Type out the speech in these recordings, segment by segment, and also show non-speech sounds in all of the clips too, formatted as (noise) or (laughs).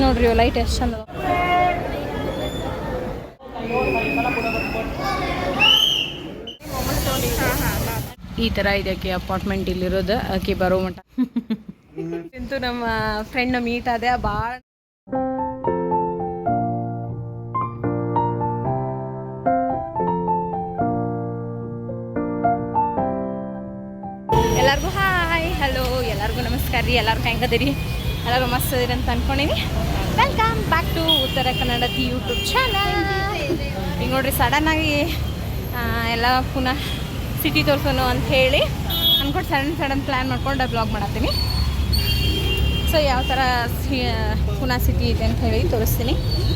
ನೋಡ್ರಿ ಲೈಟ್ ಎಷ್ಟು ಚಂದ ಈ ಈ ಥರ ಆಕೆ ಅಪಾರ್ಟ್ಮೆಂಟ್ ಇಲ್ಲಿರೋದು ಆಕೆ ಬರೋ ಮಟ್ಟ. (laughs) ನಿಂತು ನಮ್ಮ ಫ್ರೆಂಡ್ ಮೀಟ್ ಆದೆ ಭಾಳ ಎಲ್ಲರಿಗೂ ಹಾಯ್ ಹಲೋ ಎಲ್ಲರಿಗೂ ನಮಸ್ಕಾರ ರೀ ಎಲ್ಲರೂ ಹೆಂಗದಿರಿ ಎಲ್ಲರೂ ಮಸ್ತ್ ಇದ್ದೀರಿ ಅಂತ ಅನ್ಕೊಂಡೀನಿ. Welcome back to Uttara Kannada the YouTube channel ಈಗ ನೋಡ್ರಿ ಸಡನ್ನಾಗಿ ಎಲ್ಲ ಪುನಃ ಸಿಟಿ ತೋರಿಸೋನು ಅಂತ ಹೇಳಿ ಅಂದ್ಕೊಂಡು ಸಡನ್ ಸಡನ್ ಪ್ಲ್ಯಾನ್ ಮಾಡ್ಕೊಂಡು ಬ್ಲಾಗ್ ಮಾಡತ್ತೀನಿ. ಸೊ ಯಾವ ಥರ ಪುನಃ ಸಿಟಿ ಇದೆ ಅಂತ ಹೇಳಿ ತೋರಿಸ್ತೀನಿ.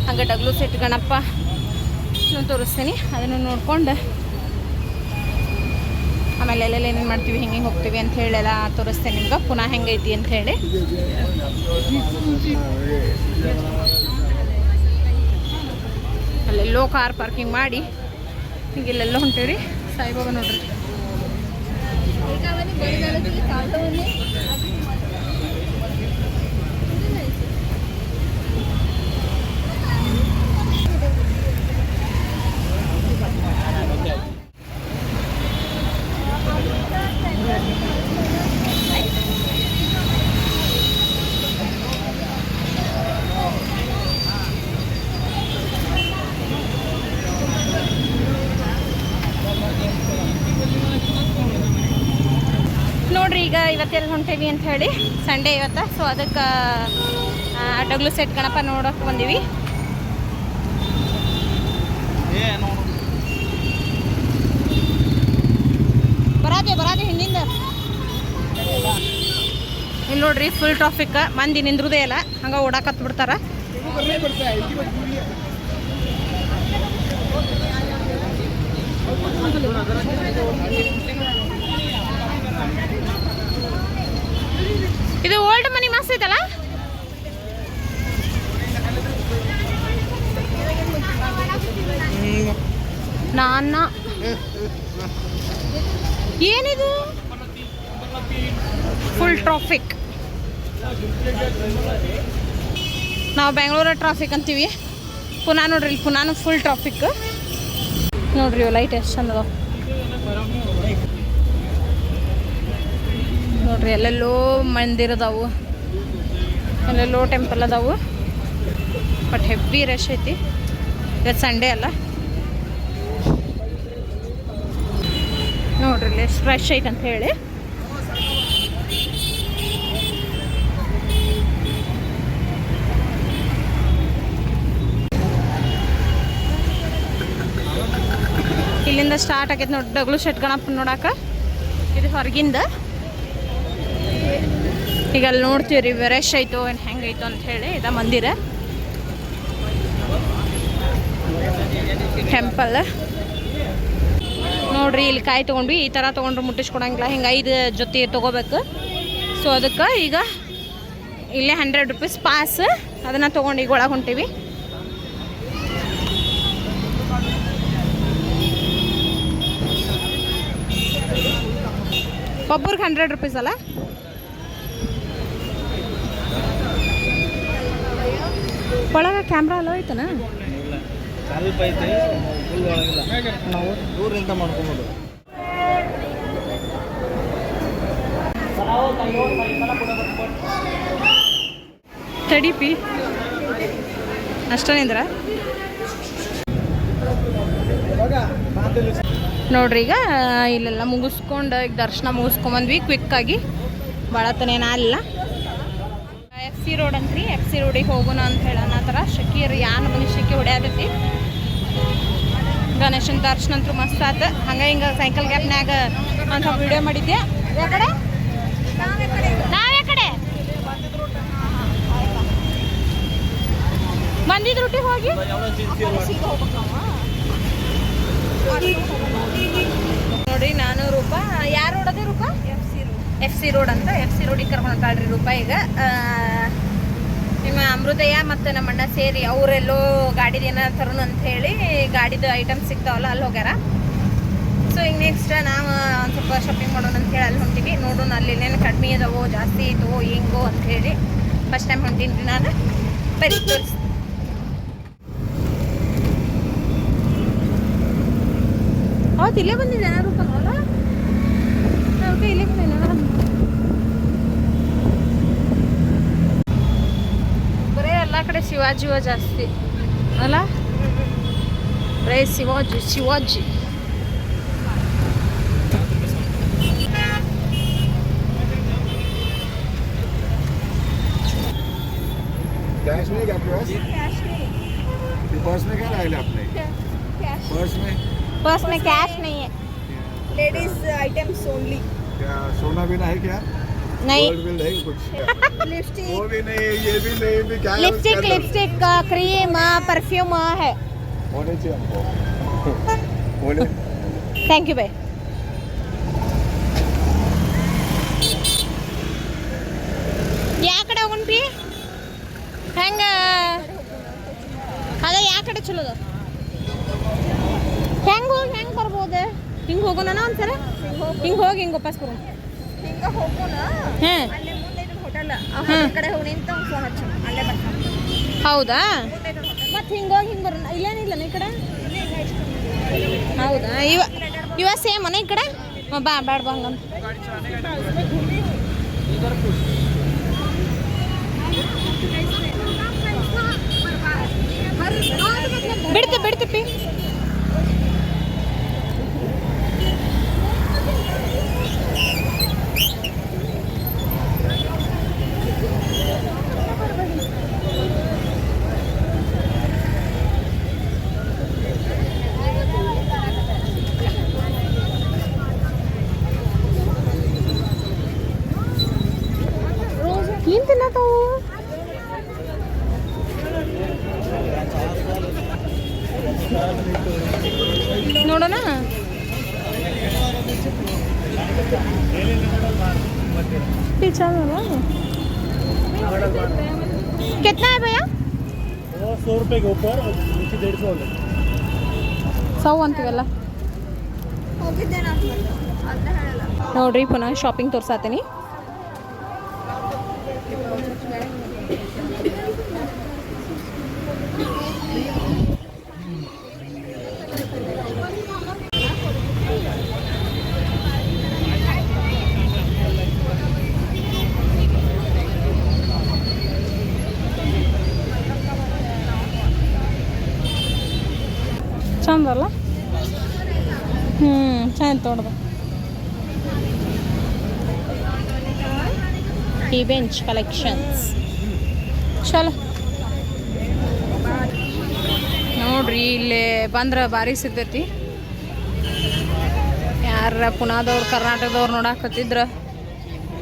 ಹಂಗೆ ಡಗ್ಲು ಸೆಟ್ ಗಣಪ ತೋರಿಸ್ತೀನಿ. ಅದನ್ನು ನೋಡ್ಕೊಂಡು ಆಮೇಲೆ ಎಲ್ಲೆಲ್ಲ ಏನೇನು ಮಾಡ್ತೀವಿ, ಹೆಂಗೆ ಹೋಗ್ತೀವಿ ಅಂತ ಹೇಳಿ ಎಲ್ಲ ತೋರಿಸ್ತೇನೆ ನಿಮ್ಗೆ. ಪುನಃ ಹೆಂಗೈತಿ ಅಂತ ಹೇಳಿ. ಅಲ್ಲೆಲ್ಲೋ ಕಾರ್ ಪಾರ್ಕಿಂಗ್ ಮಾಡಿ ಈಗ ಇಲ್ಲೆಲ್ಲೋ ಹೊಂಟೇವ್ರಿ. ಸಾಯಿಬಾಬಾ ನೋಡ್ರಿ ನೋಡ್ರಿ ಈಗ ಇವತ್ತೆಲ್ಲ ಹೊಂಟೇವಿ ಅಂತ ಹೇಳಿ ಸಂಡೇ ಇವತ್ತು ಸೊ ಅದಕ್ಕೆ ಡಗ್ಲು ಸೆಟ್ ಗಣಪ ನೋಡೋಕೆ ಬಂದೀವಿ. ಬರಾದೆ ಬರಾದೆ ಹಿಂದಿಂದ. ಇಲ್ಲಿ ನೋಡ್ರಿ ಫುಲ್ ಟ್ರಾಫಿಕ್ ಮಂದಿ ನಿಂದ್ರದೇ ಇಲ್ಲ. ಹಂಗೆ ಓಡಾಕತ್ ಬಿಡ್ತಾರ. ಇದು ಓಲ್ಡ್ ಮನಿ ಮಸ್ತ್ ಐತಲ್ಲ? ನಾನ್ನ. ಏನಿದು? ಫುಲ್ ಟ್ರಾಫಿಕ್ ನಾವು ಬೆಂಗಳೂರ ಟ್ರಾಫಿಕ್ ಅಂತೀವಿ. ಪುನಃ ನೋಡ್ರಿ, ಇಲ್ಲಿ ಪುನಃ ಫುಲ್ ಟ್ರಾಫಿಕ್ ನೋಡ್ರಿ ಲೈಟ್ ಎಷ್ಟು ಚಂದ ಅದಾವ ನೋಡ್ರಿ, ಎಲ್ಲೆಲ್ಲೋ ಮಂದಿರ ಅದಾವು. ಎಲ್ಲೆಲ್ಲೋ ಟೆಂಪಲ್ ಅದಾವು. ಬಟ್ ಹೆವಿ ರಶ್ ಐತಿ. ಇವತ್ತು ಸಂಡೇ ಅಲ್ಲ. ನೋಡ್ರಿ, ಇಲ್ಲಿ ಎಷ್ಟು ರಶ್ ಐತೆ ಅಂತ ಹೇಳಿ. ಇಲ್ಲಿಂದ ಸ್ಟಾರ್ಟ್ ಆಗೈತೆ ನೋಡಿ, ಡಗ್ಲು ಶೆಟ್ ಗಣಪ್ಪ ನೋಡಾಕ. ಇದು ಹೊರಗಿಂದ. ಈಗ ಅಲ್ಲಿ ನೋಡ್ತೀವಿ ರೀ ಆಯ್ತು ಐತೋ ಏನು ಹೆಂಗೈತು ಅಂತ ಹೇಳಿ ಇದ ಮಂದಿರ. ಟೆಂಪಲ್ ನೋಡ್ರಿ, ಇಲ್ಲಿ ಕಾಯಿ ತೊಗೊಂಡ್ವಿ, ಈ ಥರ ತೊಗೊಂಡ್ರೆ ಮುಟ್ಟಿಸ್ಕೊಡಂಗಿಲ್ಲ, ಹಿಂಗೆ ಐದು ಜೊತೆ ತೊಗೋಬೇಕು. ಸೊ ಅದಕ್ಕೆ ಈಗ ಇಲ್ಲೇ ಹಂಡ್ರೆಡ್ ರುಪೀಸ್ ಪಾಸ್ ಅದನ್ನು ತೊಗೊಂಡು ಈಗ ಒಳಗೆ ಹೊಂಟೀವಿ. ಒಬ್ಬರಿಗೆ ಹಂಡ್ರೆಡ್ ರುಪೀಸ್ ಅಲ್ಲ? ಒಳಗೆ ಕ್ಯಾಮ್ರಾ ಅಲ್ಲೋ ಐತನ ಸ್ವಲ್ಪ ಐತೆ ಫುಲ್ ಒಳಗಿಲ್ಲ. ನಾವು ದೂರದಿಂದ ಮಾಡ್ಕೊಬೋದು. ತಡಿಪಿ. ಅಷ್ಟೇನಿದ್ರ? ನೋಡ್ರಿ ಈಗ ಇಲ್ಲೆಲ್ಲ ಮುಗಿಸ್ಕೊಂಡು ಈಗ ದರ್ಶನ ಮುಗಿಸ್ಕೊಂಬಂದ್ವಿ ಕ್ವಿಕ್ಕಾಗಿ ಭಾಳ ತನೇನ ಅಲ್ಲ ಸಿ ರೋಡ್ ಅಂತ್ರಿ ಎಫ್ ಸಿ ರೋಡಿಗೆ ಹೋಗೋಣ ಅಂತ ಹೇಳೋಣ ಥರ ಶಕೀರ್ ಯಾನ್ ಶೆಕಿ ಹೊಡ್ಯಾತೈತಿ. ಗಣೇಶನ ದರ್ಶನ ಅಂತೂ ಮಸ್ತ್ ಆತ. ಹಂಗೆ ಹಿಂಗೆ ಸೈಕಲ್ ಗ್ಯಾಪ್ನಾಗ ಅಂತ ವಿಡಿಯೋ ಮಾಡಿದ್ದೆ. ಯಾಕಡೆ ಹೋಗಿ? ನೋಡಿ, ನಾನು ರೂಪಾಯಿ ಯಾರು ಹೊಡೋದೇ ಎಫ್ ಸಿ ರೋಡ್ ಅಂತ, ಎಫ್ ಸಿ ರೋಡಿಗೆ ಕರ್ಕೊಂಡು ಹೊಂಟಾಳ್ರಿ ರೂಪ ಈಗ ನಿಮ್ಮ ಅಮೃತಯ್ಯ ಮತ್ತು ನಮ್ಮ ಅಣ್ಣ ಸೇರಿ ಅವರೆಲ್ಲೋ ಗಾಡಿದ ಏನಾರು ತರೋಣ ಅಂತ ಹೇಳಿ ಗಾಡಿದು ಐಟಮ್ ಸಿಗ್ತಾವಲ್ಲ, ಅಲ್ಲಿ ಹೋಗ್ಯಾರ. ಸೊ ಈಗ ನೆಕ್ಸ್ಟ್ ನಾವು ಒಂದು ಸ್ವಲ್ಪ ಶಾಪಿಂಗ್ ಮಾಡೋಣ ಅಂತ ಹೇಳಿ ಅಲ್ಲಿ ಹೊಂಟೀವಿ. ನೋಡೋಣ ಅಲ್ಲಿ ಏನೇನು ಕಡಿಮೆ ಇದಾವೋ, ಜಾಸ್ತಿ ಇದೋ ಹೆಂಗೋ ಅಂತ ಹೇಳಿ. ಫಸ್ಟ್ ಟೈಮ್ ಹೊಂಟೀನಿ ನಾನು. ಬರ್ರಿ ತೋರಿಸ್. ಇಲ್ಲೇ ಇಲ್ಲೇ ಬಂದಿದೆ ರೂಪನಲ್ಲ ಕಡೆ ಶಿವಾಜಿವ ಜಾಸ್ತಿ ಅಲ್ಲ ಬರೀ ಶಿವಾಜಿ ಶಿವಾಜಿ कैश नहीं क्या आपके पास ये पर्स में क्या डाले आपने पर्स में पर्स में कैश नहीं है लेडीज आइटम्स ओनली क्या सोना बिना है क्या नहीं गोल्ड बिल है कुछ (laughs) लिपस्टिक वो भी नहीं ये भी नहीं भी क्या है उसके लिपस्टिक अंदर? लिपस्टिक क्रीम परफ्यूम है होने चाहिए हमको होने ಥ್ಯಾಂಕ್ ಯು ಬೈ ಯಾ ಕಡೆ ಹೋಗುಣ್ರಿ ಹೆಂಗ ಅದ ಯಾ ಕಡೆ ಚಲೋ ಅದ ಹೆಂಗ್ ಹೋಗಿ ಹೆಂಗ್ ಬರ್ಬೋದು ಹಿಂಗ್ ಹೋಗೋಣ ಒಂದ್ಸಲ ಹಿಂಗ್ ಹೋಗಿ ಹಿಂಗ್ ವಾಪಸ್ ಬರೋಣ ಹಿಂಗ ಹೋಗೋಣ ಹಾಂ ಅಲ್ಲೇ ಮುಂದೆ ಹೋಟೆಲ್ ಆ ಹ್ಮ್. ಹೋಟೆಲ್ ಕಡೆ ಹೋಗಿ ನಿಂತು ಫೋನ್ ಹಚ್ಚು ಅಲ್ಲೇ ಬರ್ತಾನೆ ಹೌದಾ? ಮತ್ತೆ ಹಿಂಗ್ ಹೋಗಿ ಹಿಂಗ್ ಬರೋಣ ಇಲ್ಲೇನಿಲ್ಲ ಈ ಕಡೆ? ಹೌದಾ? ಇವ ಇವ ಸೇಮ್ ಅನ ಈ ಕಡೆ? ಹ್ಮ್, ಬಾ ಬ್ಯಾಡ ಬಾ ಹಂಗಂತ ಬಿಡ್ತಿ ಬಿಡ್ತಿಪ್ಪಿ ಏನ್ ತಿನ್ನತಾವು ನೋಡೋಣ पीछा वाला कितना है भैया वो सौ रुपये के ऊपर और नीचे डेढ़ सौ ಸೌ ಅಂತೀವಲ್ಲ ಹೋಗಿದ್ದೆ ನಾನು ಅಂತ ಹೇಳಲ್ಲ ನೋಡ್ರಿ ಪುನಃ ಶಾಪಿಂಗ್ ತೋರ್ಸಾತೀನಿ ತೊಡ್ದು ಟಿ ಬೆಂಚ್ ಕಲೆಕ್ಷನ್ಸ್ ಚಲೋ. ನೋಡ್ರಿ, ಇಲ್ಲಿ ಬಂದ್ರೆ ಭಾರಿ ಸಿಗ್ತೈತಿ. ಯಾರ ಪುನಾದವ್ರು ಕರ್ನಾಟಕದವ್ರು ನೋಡಾಕತ್ತಿದ್ರ,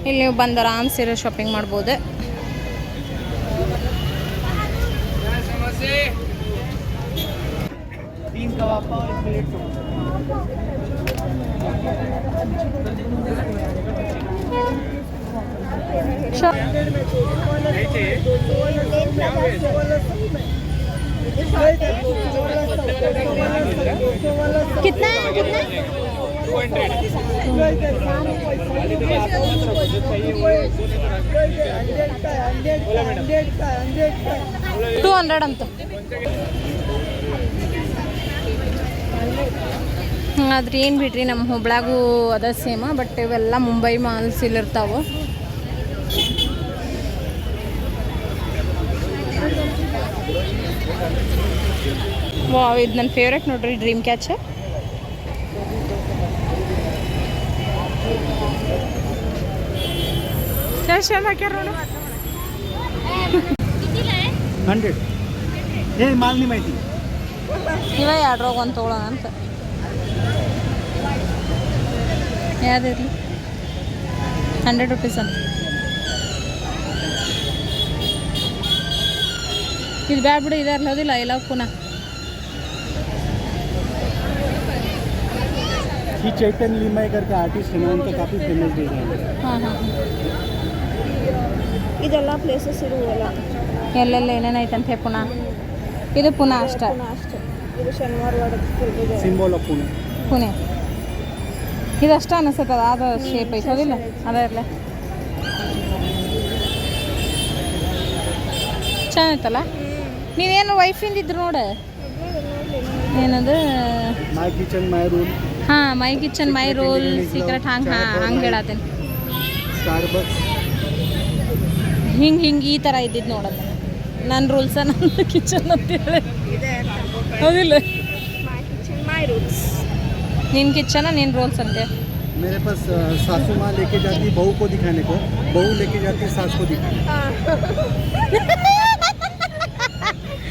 ಇಲ್ಲಿ ನೀವು ಬಂದು ಆರಾಮ್ ಸೀರೆ ಶಾಪಿಂಗ್ ಮಾಡ್ಬೋದು. कितना है? कितना? टू हंड्रेड अंत ಆದ್ರೆ ಏನು ಬಿಡ್ರಿ ನಮ್ಮ ಹುಬ್ಳಾಗೂ ಅದ ಸೇಮ ಬಟ್ ಇವೆಲ್ಲ ಮುಂಬೈ ಮಾಲ್ಸ್ ಇಲ್ಲಿರ್ತಾವೆ ವಾವ್ ಇದು ನನ್ನ ಫೇವ್ರೆಟ್ ನೋಡ್ರಿ ಡ್ರೀಮ್ ಕ್ಯಾಚ್ ಹಾಕ್ಯಾರ ಹಂಡ್ರೆಡ್ ಮಾಲ್ ನಿಮ್ಮ ಐತಿ? ಇವ ಎರಡು ಒಂದು ತೊಗೊಳೋಣ ಅಂತ. ಯಾವ್ದಿರಲಿ ಹಂಡ್ರೆಡ್ ರುಪೀಸ್ ಅಂತ ಇದು ಬ್ಯಾಡ ಬಿಡು ಇದೆ ಅರ್ಲೋದಿಲ್ಲ ಇಲ್ಲ ಪುನಃ ही चैतन्य लिमाई करके आर्टिस्ट है ना उनका काफ़ी फेमस डिजाइन है ಹಾಂ ಹಾಂ ಇದೆಲ್ಲ ಪ್ಲೇಸಸ್ ಇರುವಲ್ಲ ಎಲ್ಲೆಲ್ಲ ಏನೇನು ಐತಂತೆ ಪುನಃ ಇದು ಪುನಃ ಅಷ್ಟೇ ಪುನಃ ಅಷ್ಟೇ ಇದು ಶನಿವಾರ ವಾಡಕ್ಕೆ सिंबल ऑफ पुणे ಪುಣೆ ಇದಷ್ಟ ಅದು ಅದು ಶೇಪ್ ಐತದಿಲ್ಲ ಅದ ಇರಲಿ. ಚೆನ್ನಾಗಿತ್ತಲ್ಲ? ನೀವೇನು ವೈಫಿಂದ ಇದ್ರು ನೋಡ. ಏನದು? ಮೈ ಕಿಚನ್ ಮೈ ರೂಲ್ ಹಾ my kitchen my role secret ಹಂಗೆ ಹಾಂ ಹಂಗೆ ಹೇಳತ್ತೇನೆ ಹಿಂಗೆ ಹಿಂಗೆ ಈ ಥರ ಇದ್ದಿದ್ದು ನೋಡೋದು ನನ್ನ ರೂಲ್ಸ ನನ್ನ ಕಿಚನ್ ಅಂತ ಹೇಳಿ. ಹೌದಿಲ್ಲ? ಮೈ ರೂಲ್ಸ್ ನಿನ್ನ ಕಿಚನ ನಿನ್ನ ರೂಲ್ಸ್ ಅಂತೆ मेरे पास अ, सासू माँ लेके जाती बहू को दिखाने को बहू लेके जाती सास को दिखाने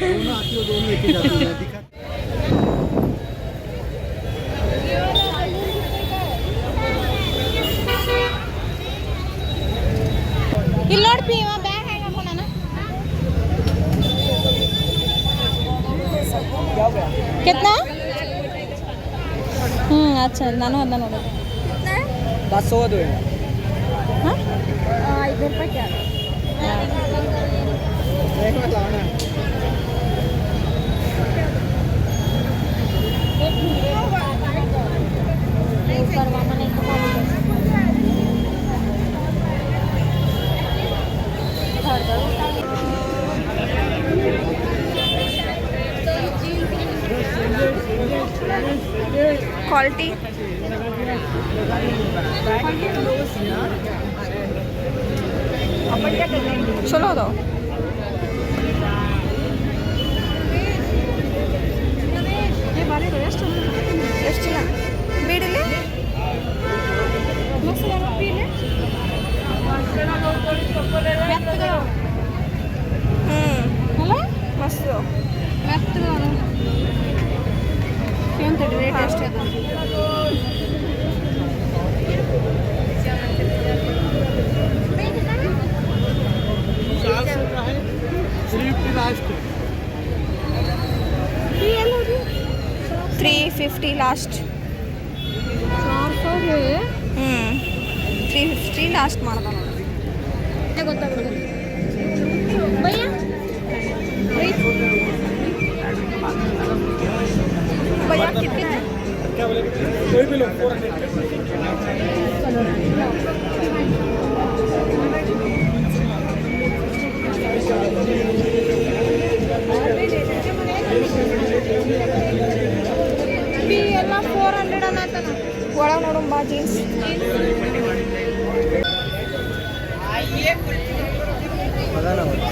दोनों आती हो दोनों लेके जाती हो मैं दिखा ಇಲ್ಲಿ ನೋಡ್ಪಿ ಇವ ಬ್ಯಾಗ್ ಹೇಗೆ ಹಾಕೊಂಡಾನ ಕೆತ್ನಾ ಹ್ಞೂ ಅದು ಚಂದ ನಾನು ಅದನ್ನ ನೋಡೋದು ಬಸ್ ಹೋಗೋದು ಹಾಂ ಐದು ರೂಪಾಯಿ ಕೇಳ ತ್ರೀ ಫಿಫ್ಟಿ ಲಾಸ್ಟ್ ಹ್ಞೂ ತ್ರೀ ಫಿಫ್ಟಿ ಲಾಸ್ಟ್ ಮಾಡ್ದ ನೋಡಿ ಗೊತ್ತಾಗ್ತದೆ ಭಯ್ಯ ಭಯ್ಯ ಕಿತ್ಕಿತ್ತು ಎಲ್ಲ ಫೋರ್ ಹಂಡ್ರೆಡ್ ಅನ್ನತ್ತಾನ ಒಳಗೆ ನೋಡು ಬಾ ಜೀನ್ಸ್ ಹೌದು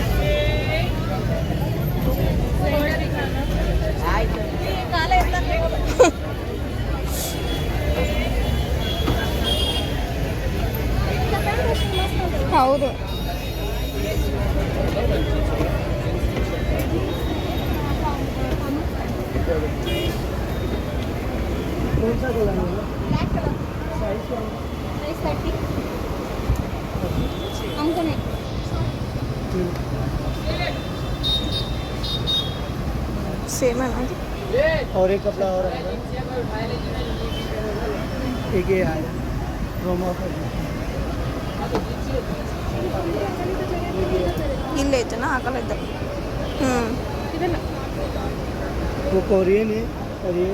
और एक कपड़ा और आएगा एक ये आया रोमा पर ಇಲ್ಲೇ ಐತೆನಾ ಆಗಲ್ಲ ಇದ್ದ ಹ್ಞೂ ಇದಲ್ಲ वो कोरियन है और ये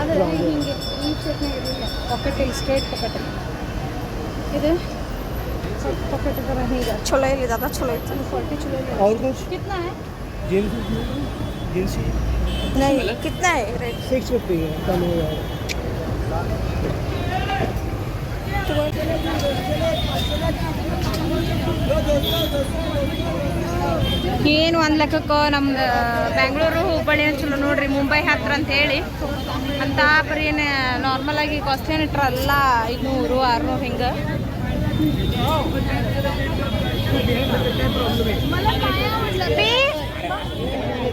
ಅದೇ ಹಿಂಗೆ ಈ ಸೆಟ್ನಾಗ ಇರಲಿಲ್ಲ ಪಾಕೆಟ್ ಇಲ್ಲಿ ಸ್ಟ್ರೇಟ್ ಪಾಕೆಟ್ ಇದು ಪಾಕೆಟ್ ಥರ ಹೀಗೆ ಚಲೋ ಇಲ್ಲಿದೆ ಅದ ಚಲೋ ಐತಿ ಕ್ವಾಲಿಟಿ ಚಲೋ ಇದೆ और कुछ कितना है जीन्स जीन्स नहीं कितना है रेट सिक्स फिफ्टी है कम हो जाएगा ಏನು ಒಂದು ಲೆಕ್ಕಕ್ಕೆ ನಮ್ದು ಬೆಂಗಳೂರು ಹುಬ್ಬಳ್ಳಿ ಚಲೋ ನೋಡ್ರಿ ಮುಂಬೈ ಹತ್ರ ಅಂತ ಹೇಳಿ ಅಂತ ಬರೀ ನಾರ್ಮಲ್ ಆಗಿ ಕಾಸ್ಟ್ಲಿ ಇಟ್ರಲ್ಲ ಐನೂರು ಆರುನೂರು ಹಿಂಗೆ ಯಾವ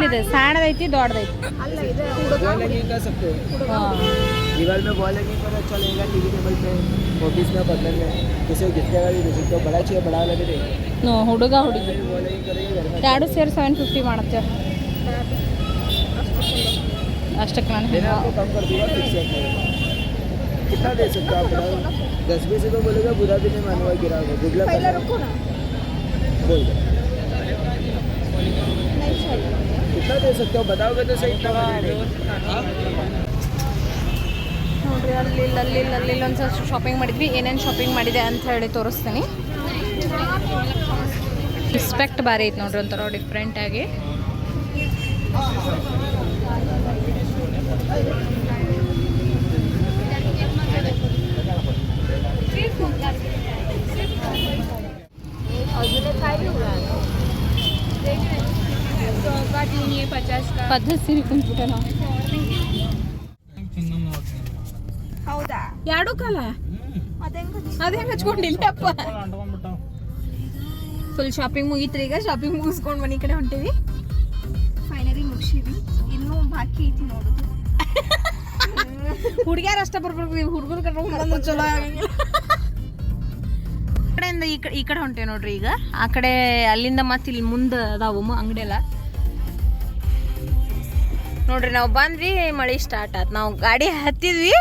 ಜೋಡಿ ಮೇಲೆ ಇಲ್ಲಿದೆ ಸಣ್ಣದೈತಿ ದೊಡ್ಡದೈತಿ ಅಲ್ಲ ಇದೆ ಹುಡುಗ ಹಾಂ दीवार में बोलेंगे पर अच्छा लगेगा टीवी टेबल पे ऑफिस में बदल में किसी को गिफ्ट का भी दे सकते हो बड़ा चाहिए बड़ा वाला भी देंगे ನೋ ಹುಡುಗ ಹುಡುಗಿ बोलेंगे करेंगे घर में ಎರಡು ಸೇರಿ ಸೆವೆನ್ ಫಿಫ್ಟಿ ಮಾಡುತ್ತೆ ಅಷ್ಟಕ್ಕೆ ನಾನು देना आपको कम कर दूंगा फिक्स है अपने। कितना दे सकते हो आप बताओ दस बीस रुपये बोलेगा बुरा भी नहीं मानूंगा गिरा को गुगला पहिला रुको ना बोल दो कितना दे सकते हो बताओगे तो सही इतना बना देंगे। ನೋಡ್ರಿ ಅಲ್ಲಿ ಇಲ್ಲಿ ಅಲ್ಲಿ ಇಲ್ಲಿ ಅಲ್ಲಿ ಇಲ್ಲಿ ಒಂದ್ಸಲ ಶಾಪಿಂಗ್ ಮಾಡಿದ್ವಿ ಏನೇನು ಶಾಪಿಂಗ್ ಮಾಡಿದೆ ಅಂತ ಹೇಳಿ ತೋರಿಸ್ತೀನಿ ರಿಸ್ಪೆಕ್ಟ್ ಭಾರಿ ಐತೆ ನೋಡ್ರಿ ಒಂಥರ ನಾವು ಹೌದಾ? ಎರಡು ಕಾಲ? ಫುಲ್ ಶಾಪಿಂಗ್ ಮುಗೀತ್ರಿ ಈಗ ಶಾಪಿಂಗ್ ಮುಗಿಸ್ಕೊಂಡು ಮನೆ ಕಡೆ ಹೊಂಟೀವಿ. ಫೈನಲಿ ಮುಗಿಸಿವಿ ಇನ್ನೂ ಬಾಕಿ ಐತಿ ನೋಡು. (laughs) ಹುಡುಗ್ಯಾರ ಅಷ್ಟ ಬರ್ಬೇಕು. ಹುಡುಗರು ಕರ್ಕೊಂಡು ಕಡೆ ಚಲೋ ಕಡೆಯಿಂದ ಈ ಕಡೆ ಈ ಕಡೆ ಹೊಂಟೇವಿ ನೋಡ್ರಿ ಈಗ. ಆ ಕಡೆ ಅಲ್ಲಿಂದ ಮತ್ತೆ ಇಲ್ಲಿ ಮುಂದೆ ಅದಾವು ಅಂಗಡಿ ಎಲ್ಲ. ನೋಡ್ರಿ, ನಾವು ಬಂದ್ವಿ, ಮಳೆ ಸ್ಟಾರ್ಟ್ ಆಯ್ತು ನಾವು ಗಾಡಿ ಹತ್ತಿದ್ವಿ.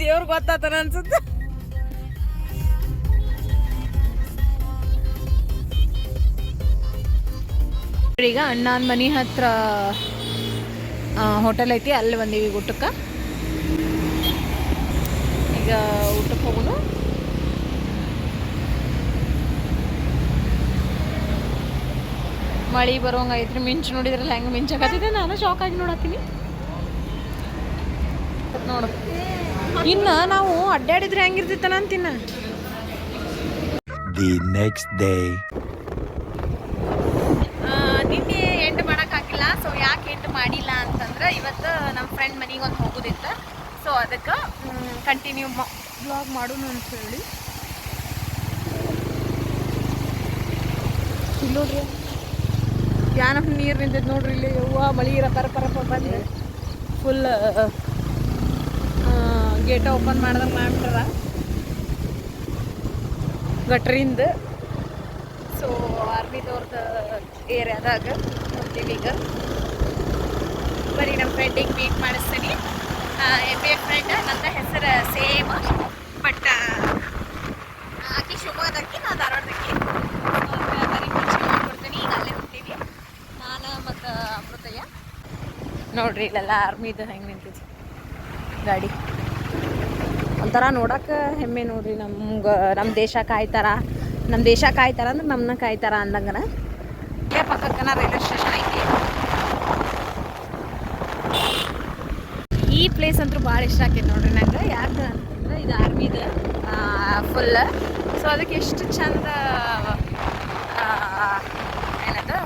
ದೇವ್ರಿಗೆ ಗೊತ್ತಾತನ ಅನ್ಸುತ್ತೆ. ಈಗ ಅಣ್ಣನ ಮನೆ ಹತ್ರ ಹೋಟೆಲ್ ಐತಿ, ಅಲ್ಲಿ ಬಂದೀವಿ ಊಟಕ್ಕೆ. ಈಗ ಊಟಕ್ಕೆ ಹೋಗೋನು. ಮಳಿ ಬರೋಂಗ ಐತ್ರಿ ಮಿಂಚು ನೋಡಿದ್ರಲ್ಲ ಹೆಂಗೆ ಮಿಂಚಾಕತ್ತಿದೆ ನಾನು ಶಾಕ್ ಆಗಿ ನೋಡತ್ತೀನಿ. ನೋಡು. ಇನ್ನ ನಾವು ಅಡ್ಡಾಡಿದ್ರೆ ಹೆಂಗಿರ್ತಿತ್ತನ ಅಂತಿನ್ನ ದಿ ನೆಕ್ಸ್ಟ್ ಡೇ ನಿನ್ನೆ ಎಂಡ್ ಮಾಡೋಕ್ಕಾಗಿಲ್ಲ ಸೊ ಯಾಕೆ ಎಂಟು ಮಾಡಿಲ್ಲ ಅಂತಂದ್ರೆ ಇವತ್ತು ನಮ್ಮ ಫ್ರೆಂಡ್ ಮನೆಗೆ ಒಂದು ಹೋಗೋದಿತ್ತು. ಸೊ ಅದಕ್ಕೆ ಕಂಟಿನ್ಯೂ ಬ್ಲಾಗ್ ಮಾಡೋಣ ಅಂತ ಹೇಳಿ. ಇಲ್ಲಿ ನೋಡ್ರಿ ಯಾನ ನೀರು ನಿಂತೈತೆ ನೋಡ್ರಿ ಇಲ್ಲಿ. ಹೂವು ಮಳಿ ಪರ ಪರ ಪರ ಬಂದು ಫುಲ್ ಗೇಟ ಓಪನ್ ಮಾಡ್ದಂಗೆ ಮಾಡ್ಬಿಟ್ರ ಗಟ್ರಿಂದ. ಸೊ ಆರ್ಮಿದವ್ರದ್ದು ಏರಿಯಾದಾಗ ನೋಡ್ತೀವಿಗ ಬರೀ ನಮ್ಮ ಫ್ರೆಂಡಿಗೆ ಮೀಟ್ ಮಾಡಿಸ್ತೀನಿ. ಎಂ ಬಿ ಎ ಫ್ರೆಂಡ್ ನನ್ನ ಹೆಸರು ಸೇಮ್ ಬಟ್ ಆಕೆ ಶಿವಮೊಗ್ಗದಕ್ಕೆ ನಾ ಧಾರವಾಡದಕ್ಕೆ ಬರೀ ಪರಿಚಯ ಮಾಡ್ಕೊಡ್ತೀನಿ ಈಗ ಅಲ್ಲೇ ಹೋಗ್ತೀವಿ ನಾನು ಮತ್ತು ಅಮೃತಯ್ಯ ನೋಡ್ರಿ, ಇಲ್ಲೆಲ್ಲ ಆರ್ಮಿದು ಹೆಂಗೆ ನಿಂತೈತಿ ಗಾಡಿ. ಒಂಥರ ನೋಡಕ್ಕೆ ಹೆಮ್ಮೆ ನೋಡ್ರಿ, ನಮ್ಗೆ ನಮ್ಮ ದೇಶ ಕಾಯ್ತಾರ. ನಮ್ಮ ದೇಶ ಕಾಯ್ತಾರ ಅಂದ್ರೆ ನಮ್ಮನ್ನ ಕಾಯ್ತಾರ ಅಂದಂಗನ. ಪಕ್ಕಕ್ಕನ ರೈಲ್ವೆ ಸ್ಟೇಷನ್ ಐತಿ. ಈ ಪ್ಲೇಸ್ ಅಂತೂ ಭಾಳ ಇಷ್ಟ ಆಕೈತೆ ನೋಡ್ರಿ ನಂಗೆ. ಯಾಕೆ ಅಂತಂದ್ರೆ ಇದು ಆರ್ಮಿದು ಫುಲ್ ಸೊ ಅದಕ್ಕೆ ಎಷ್ಟು ಚಂದ ಏನದು,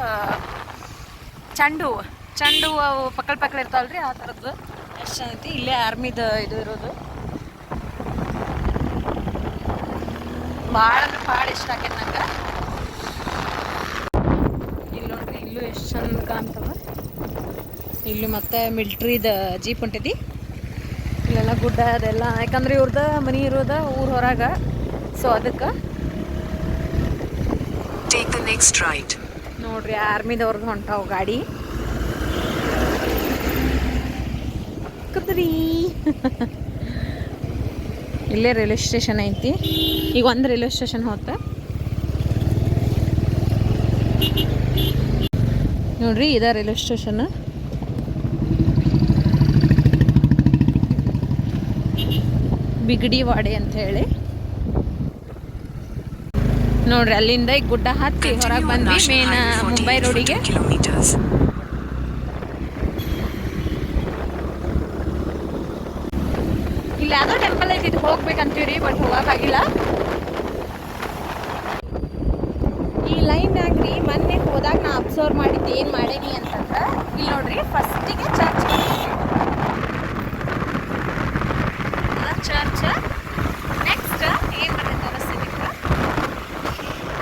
ಚೆಂಡು ಚೆಂಡು ಹೂವು ಅವು ಪಕ್ಕಳ ಪಕ್ಕಳ ಇರ್ತಾವಲ್ರಿ ಆ ಥರದ್ದು? ಎಷ್ಟು ಚಂದ ಐತಿ ಇಲ್ಲೇ ಆರ್ಮಿದು ಇದು ಇರೋದು. ಭಾಳ ಅಂದ್ರೆ ಭಾಳ ಇಷ್ಟ ಆಕೈತೆ ನಂಗೆ. ಇಲ್ಲಿ ನೋಡ್ರಿ ಇಲ್ಲೂ ಎಷ್ಟು ಚಂದ ಕಾಣ್ತವ. ಇಲ್ಲೂ ಮತ್ತೆ ಮಿಲ್ಟ್ರಿದ ಜೀಪ್ ಹೊಂಟೈತಿ. ಇಲ್ಲೆಲ್ಲ ಗುಡ್ಡ ಅದೆಲ್ಲ ಯಾಕಂದ್ರೆ ಇವ್ರದ ಮನಿ ಇರೋದ ಊರ ಹೊರಗ. ಸೊ ಅದಕ್ಕೆ Take ನೆಕ್ಸ್ಟ್ ರೈಟ್. ನೋಡ್ರಿ ಆರ್ಮಿದವ್ರದ್ದು ಹೊಂಟಾವು ಗಾಡಿ. ಕುದ್ರಿ ಇಲ್ಲೇ ರೈಲ್ವೆ ಸ್ಟೇಷನ್ ಐತಿ. ಈಗ ಒಂದು ರೈಲ್ವೆ ಸ್ಟೇಷನ್ ಹೋತ. ನೋಡ್ರಿ, ಇದ ರೈಲ್ವೆ ಸ್ಟೇಷನ್ ಬಿಗಡಿ ವಾಡೆ ಅಂತ ಹೇಳಿ. ನೋಡ್ರಿ, ಅಲ್ಲಿಂದ ಈಗ ಗುಡ್ಡ ಹತ್ತಿ ಹೊರಗೆ ಬಂದ್ವಿ ಮೇನ್, ಮುಂಬೈ ರೋಡಿಗೆ kilometers. ಇಲ್ಲಿ ಯಾವ್ದೋ ಟೆಂಪಲ್ ಐತಿ ಇದು ಹೋಗ್ಬೇಕಂತೀವ್ರಿ ಬಟ್ ಹೋಗಕ್ಕಾಗಿಲ್ಲ. ಈ ಲೈನ್ ಆಗ್ರಿ ಮೊನ್ನೆ ಹೋದಾಗ ನಾ ಅಬ್ಸರ್ವ್ ಮಾಡಿದ್ದು, ಏನು ಮಾಡೇನಿ ಅಂತಂದ್ರೆ ಇಲ್ಲಿ ನೋಡ್ರಿ ಫಸ್ಟಿಗೆ ಚರ್ಚ್ ನೆಕ್ಸ್ಟ್ ಏನು ಬರ್ತೈತೆ ತೋರಿಸ್ತೀನಿ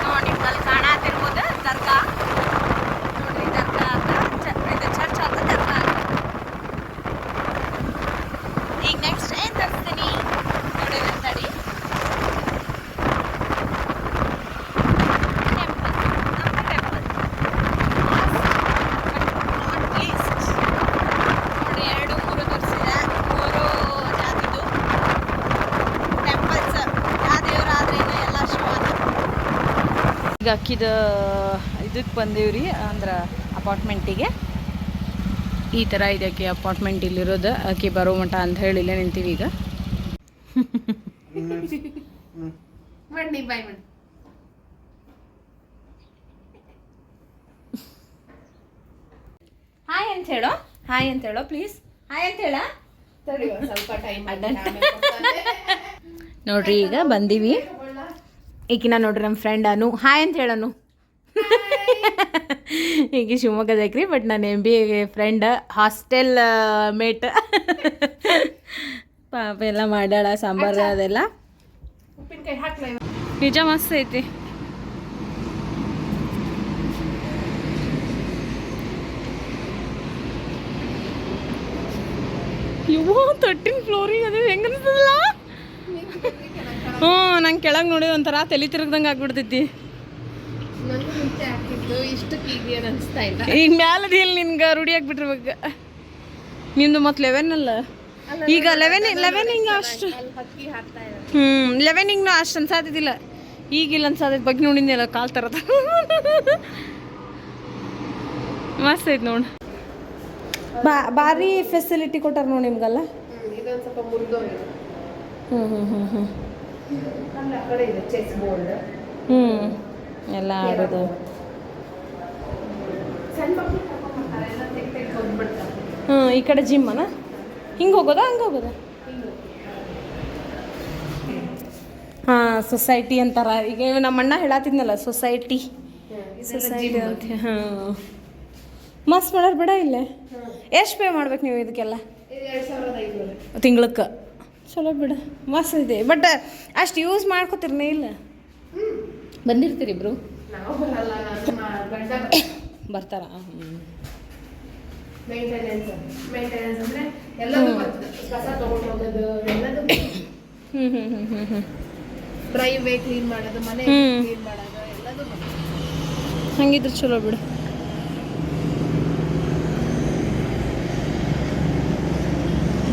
ನೋಡಿ ನಿಮ್ಗೆ ಅಲ್ಲಿ ಕಾಣತಿರ್ಬೋದು ದರ್ಗಾ ನೋಡ್ರಿ ದರ್ಗಾ ಆತ ಚ- ಇದು ಚರ್ಚ್ ಆತ ದರ್ಗಾ ಆತ ಈಗ ಈಗ ಅಕ್ಕಿದ ಇದಕ್ಕೆ ಬಂದೇವ್ರಿ ಅಂದ್ರೆ ಅಪಾರ್ಟ್ಮೆಂಟಿಗೆ. ಈ ಥರ ಇದೆ ಅಕ್ಕಿ ಅಪಾರ್ಟ್ಮೆಂಟ್ ಇಲ್ಲಿರೋದು. ಅಕ್ಕಿ ಬರೋ ಮಟ ಅಂತ ಹೇಳಿ ಇಲ್ಲೇ ನಿಂತೀವಿ ಈಗ. ಹಾಯ್ ಅಂತ ಹೇಳೋ? ಹಾಯ್ ಅಂತ ಹೇಳೋ ಪ್ಲೀಸ್ ಹಾಯ್ ಅಂತ ಹೇಳ? ಸ್ವಲ್ಪ ಟೈಮ್ (laughs) ನೋಡ್ರಿ ಈಗ ಬಂದೀವಿ. ಈಗಿನ ನೋಡ್ರಿ ನಮ್ಮ ಫ್ರೆಂಡ್ ಅನು. ಹಾಯ್ ಅಂತ ಹೇಳನು. ಈಗ ಶಿವಮೊಗ್ಗದಕ್ರಿ ಬಟ್ ನಾನು M B A friend hostel mate ಪಾಪ ಎಲ್ಲ ಮಾಡ್ಯಾಳ ಸಾಂಬಾರು ಅದೆಲ್ಲ. ನಿಜ ಮಸ್ತ್ ಐತಿ. ಇವು ತರ್ಟೀನ್ ಫ್ಲೋರಿಂಗ್ ಅದು ಹೆಂಗ ಹ್ಞೂ ನಂಗೆ ಕೆಳಗೆ ನೋಡಿ ಒಂಥರ ತಲೆ ತಿರುಗ್ದಂಗೆ ಆಗ್ಬಿಡ್ತೈತಿ. ಈಗ ಮ್ಯಾಲದಿ ಇಲ್ಲಿ ನಿನ್ಗೆ ರೂಢಿ ಆಗ್ಬಿಟ್ಟಿರ್ಬೇಕು. ನಿಂದು ಮತ್ತೆ ಲೆವೆನ್ ಅಲ್ಲ? ಈಗ ಲೆವೆನ್ ಲೆವೆನ್ ಹಿಂಗೆ ಅಷ್ಟು ಹ್ಞೂ ಲೆವೆನ್ ಹಿಂಗೆ ಅಷ್ಟು ಅನ್ಸಾತಿದ್ದಿಲ್ಲ ಈಗಿಲ್ಲ ಅನ್ಸಾತೈತಿ ಬಗ್ಗೆ ನೋಡಿದ್ನಲ್ಲ ಕಾಲ್ ತರದ. ಮಸ್ತ್ ಐತಿ ನೋಡಿ. ಬಾ ಭಾರಿ ಫೆಸಿಲಿಟಿ ಕೊಟ್ಟಾರ ನೋಡಿ ನಿಮ್ಗೆಲ್ಲ. ಹ್ಞೂ ಹ್ಞೂ ಹ್ಞೂ ಹ್ಞೂ ಹ್ಞೂ ಎಲ್ಲ ಆಡೋದು. ಹ್ಞೂ ಈ ಕಡೆ ಜಿಮ್ ಅನ? ಹಿಂಗೆ ಹೋಗೋದಾ ಹಂಗೆ ಹೋಗೋದಾ? ಹಾಂ ಸೊಸೈಟಿ ಅಂತಾರ. ಈಗ ನಮ್ಮ ಅಣ್ಣ ಹೇಳತ್ತಿದ್ನಲ್ಲ ಸೊಸೈಟಿ ಸೊಸೈಟಿ ಅಂತ ಹಾಂ ಮಸ್ತ್ ಮಾಡೋರು ಬೇಡ ಇಲ್ಲೇ? ಎಷ್ಟು ಪೇ ಮಾಡ್ಬೇಕು ನೀವು ಇದಕ್ಕೆಲ್ಲ? ತಿಂಗ್ಳಕ್ಕೆ? ಚಲೋ ಬಿಡು. ಮಸ್ತ್ ಇದೆ. ಬಟ್ ಅಷ್ಟು ಯೂಸ್ ಮಾಡ್ಕೋತಿರ್ನೇ ಇಲ್ಲ? ಬಂದಿರ್ತೀರಿ ಇಬ್ರು? (coughs) ಬರ್ತಾರ. ಹ್ಞೂ ಹ್ಞೂ ಹ್ಞೂ ಹ್ಞೂ ಹ್ಞೂ ಡ್ರೈವೇ ಕ್ಲೀನ್ ಮಾಡೋದು ಮನೆ. ಕ್ಲೀನ್ ಮಾಡೋದು ಎಲ್ಲದೂ ಬರ್ತದೆ ಹಂಗಿದ್ರೆ ಚಲೋ ಬಿಡು.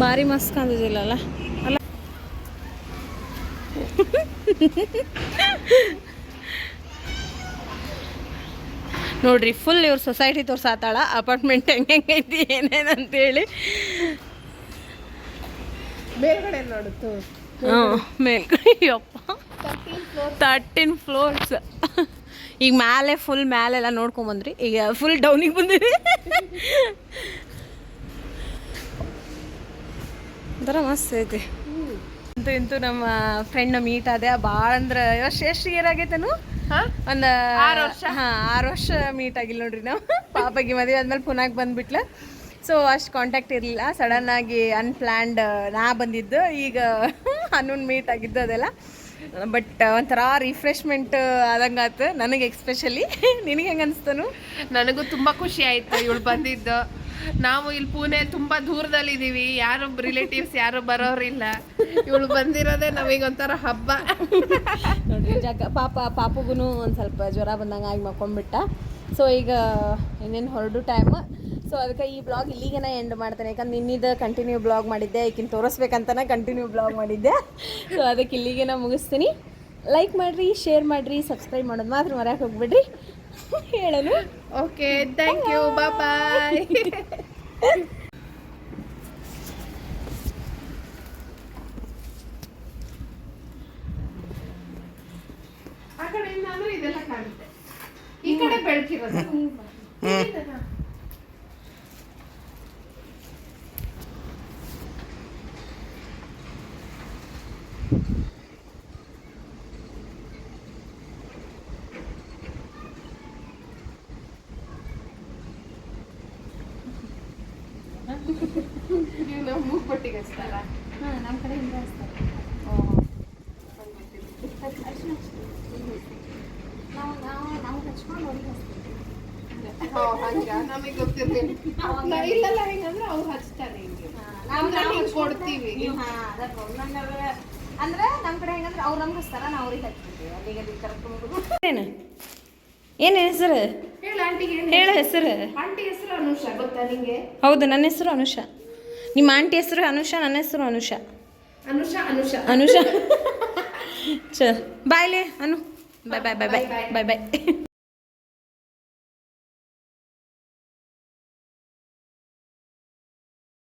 ಭಾರಿ ಮಸ್ತ್ ಕಾಣ್ತದಿಲ್ಲ ಅಲ್ಲ ಅಲ್ಲ ನೋಡ್ರಿ ಫುಲ್ ಇವ್ರ ಸೊಸೈಟಿ ತೋರ್ಸಾತಾಳ ಅಪಾರ್ಟ್ಮೆಂಟ್ ಹೆಂಗೆ ಹೆಂಗೈತಿ ಏನೇನು ಅಂತೇಳಿ. ಮೇಲ್ಗಡೆ ನೋಡುತ್ತು ಹಾಂ ಮೇಲ್ಗಡೆ ಯಪ್ಪ ತರ್ಟೀನ್ ಫ್ಲೋರ್ಸ್ ಈಗ ಮ್ಯಾಲೆ ಫುಲ್ ಮ್ಯಾಲೆಲ್ಲ ನೋಡ್ಕೊಂಬಂದ್ರಿ ಈಗ ಫುಲ್ ಡೌನಿಗೆ ಬಂದಿರಿ. ಒಂಥರ ಮಸ್ತ್ ಐತಿ. ಅಂತೂ ಇಂತೂ ನಮ್ಮ ಫ್ರೆಂಡ್ ಮೀಟ್ ಅದೇ ಭಾಳ ಅಂದ್ರೆ ಎಷ್ಟು ಎಷ್ಟು ಇಯರ್ ಆಗೈತನು? ಒಂದು ಆರು ವರ್ಷ. ಹಾ ಆರು ವರ್ಷ ಮೀಟ್ ಆಗಿಲ್ಲ ನೋಡ್ರಿ ನಾವು. ಪಾಪಗೆ ಮದುವೆ ಆದ್ಮೇಲೆ ಪುನಾಗ್ ಬಂದ್ಬಿಟ್ಲ. ಸೊ ಅಷ್ಟು ಕಾಂಟ್ಯಾಕ್ಟ್ ಇರಲಿಲ್ಲ. ಸಡನ್ ಆಗಿ ಅನ್ಪ್ಲ್ಯಾಂಡ್ ನಾ ಬಂದಿದ್ದು. ಈಗ ಹನ್ನೊಂದು ಮೀಟ್ ಆಗಿದ್ದು ಅದೆಲ್ಲ. ಬಟ್ ಒಂಥರ ರಿಫ್ರೆಶ್ಮೆಂಟ್ ಆದಂಗಾತು ನನಗೆ ಎಕ್ಸ್ಪೆಷಲಿ ನಿನಗೆ ಹೆಂಗ ಅನಿಸ್ತನು ನನಗೂ ತುಂಬಾ ಖುಷಿ ಆಯ್ತು ಇವಳು ಬಂದಿದ್ದು. ನಾವು ಇಲ್ಲಿ ಪುಣೆ ತುಂಬಾ ದೂರದಲ್ಲಿ ಇದೀವಿ ಯಾರು ರಿಲೇಟಿವ್ಸ್ ಯಾರು ಬರೋರಿಲ್ಲ. ಇವಳು ಬಂದಿರೋದೇ ಒಂಥರ ಹಬ್ಬ. ಜಾಗ ಪಾಪ ಪಾಪಗೂ ಒಂದು ಸ್ವಲ್ಪ ಜ್ವರ ಬಂದಂಗೆ ಆಗಿ ಮಕ್ಕೊಂಡ್ಬಿಟ್ಟ. ಸೊ ಈಗ ಇನ್ನೇನು ಹೊರಡು ಟೈಮ್ ಸೊ ಅದಕ್ಕೆ ಈ ಬ್ಲಾಗ್ ಇಲ್ಲಿಗೆ ಎಂಡ್ ಮಾಡ್ತೇನೆ. ಯಾಕಂದ್ರೆ ನಿನ್ನಿದ ಕಂಟಿನ್ಯೂ ಬ್ಲಾಗ್ ಮಾಡಿದ್ದೆ ಈಗಿನ ತೋರಿಸ್ಬೇಕಂತನೇ ಕಂಟಿನ್ಯೂ ಬ್ಲಾಗ್ ಮಾಡಿದ್ದೆ. ಸೊ ಅದಕ್ಕೆ ಇಲ್ಲಿಗೆ ನಾ ಮುಗಿಸ್ತೀನಿ. ಲೈಕ್ ಮಾಡಿರಿ ಶೇರ್ ಮಾಡಿರಿ ಸಬ್ಸ್ಕ್ರೈಬ್ ಮಾಡೋದು ಮಾತ್ರ ಮರ್ಯಾಕೆ ಹೋಗ್ಬಿಡ್ರಿ. ಹೇಳಲು? ಓಕೆ ಥ್ಯಾಂಕ್ ಯು ಬಾಯ್ ಆ ಕಡೆಯಿಂದ ಅಂದ್ರೆ ಇದೆಲ್ಲ ಕಾಣುತ್ತೆ. ಈ ಕಡೆ ಬೆಳಕಿರೋದು. ನೀವು ನಮ್ಮ ಮೂಗ್ಬಟ್ಟಿಗೆ ಹಚ್ತಾರ? ಹಾಂ ನಮ್ಮ ಕಡೆ ಹಿಂಗೆ ನಾವು ನಾವು ನಾವು ಹಚ್ಕೊಂಡು ಅವ್ರಿಗೆ ಹಂಗ? ನಮಗೆ ಗೊತ್ತಿರ್ಲಿಲ್ಲ ಇಲ್ಲಲ್ಲ ಹೆಂಗಂದ್ರೆ ಅವ್ರು ಹಚ್ತಾರೆ ಹಿಂಗೆ. ನಾವು ಕೊಡ್ತೀವಿ. ಅಂದ್ರೆ ನಮ್ಮ ಕಡೆ ಹೆಂಗಂದ್ರೆ ಅವ್ರು ನಮ್ಗೆ ಹಚ್ತಾರ ನಾವು ಅವ್ರಿಗೆ ಹಚ್ತೀವಿ ಅಲ್ಲಿಗೆ ಅಲ್ಲಿ ಕರ್ಕೊಂಡು ಏನು ಏನು ಹೆಸರು ಆಂಟಿಗೆ ಹೇಳ. ಹೆಸರು. ಆಂಟಿ ಹೆಸರು ಅನುಷಾ ಗೊತ್ತಾ ನಿಂಗೆ? ಹೌದು ನನ್ನ ಹೆಸರು ಅನುಷಾ. ನಿಮ್ಮ ಆಂಟಿ ಹೆಸರು ಅನುಷಾ ನನ್ನ ಹೆಸರು ಅನುಷಾ. ಅನುಷಾ ಅನುಷಾ. ಅನುಷ. (laughs) ಚ ಬಾಯ್ಲೆ ಅನು. ಬಾಯ್ ಬಾಯ್ ಬಾಯ್ ಬಾಯ್ ಬಾಯ್ ಬಾಯ್